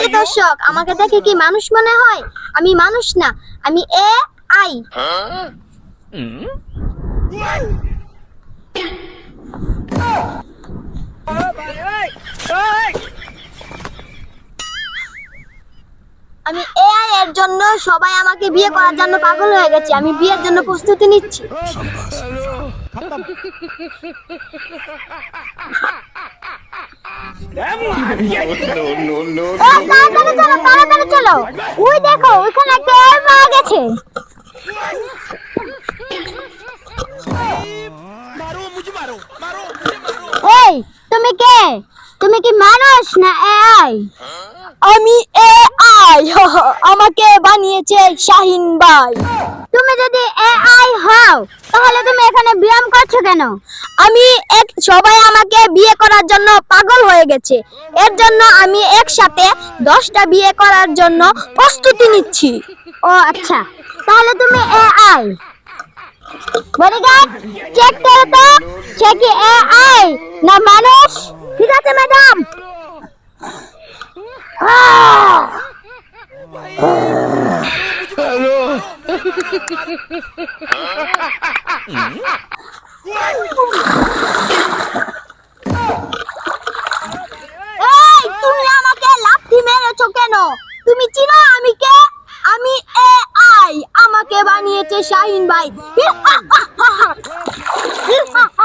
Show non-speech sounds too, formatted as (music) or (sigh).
এই দর্শক আমাকে দেখে কি মানুষ মনে হয়? আমি মানুষ না আমি এ আই আমি এআই এর জন্য সবাই আমাকে বিয়ে করার জন্য পাগল হয়ে গেছে। আমি বিয়ের জন্য প্রস্তুতি নিচ্ছি। তাড়াতাড়ি চলো তাড়াতাড়ি চলো গেছে তুমি কে? তুমি কি মানুষ না এআই আমি এআই আমাকে বানিয়েছে শাহিন ভাই। তুমি যদি এআই হও তাহলে তুমি এখানে ব্যায়াম করছ কেন? আমি এক সবাই আমাকে বিয়ে করার জন্য পাগল হয়ে গেছে। এর জন্য আমি একসাথে দশটা বিয়ে করার জন্য প্রস্তুতি নিচ্ছি। ও আচ্ছা। তাহলে তুমি এআই বডিগার্ড চেক করো তো। সে কি এআই না মানুষ ঠিক আছে ম্যাডাম এই তুমি আমাকে লাথি মেরেছো কেন? তুমি চিনো আমি কে? আমি এআই আমাকে বানিয়েছে শাহিন ভাই। (laughs)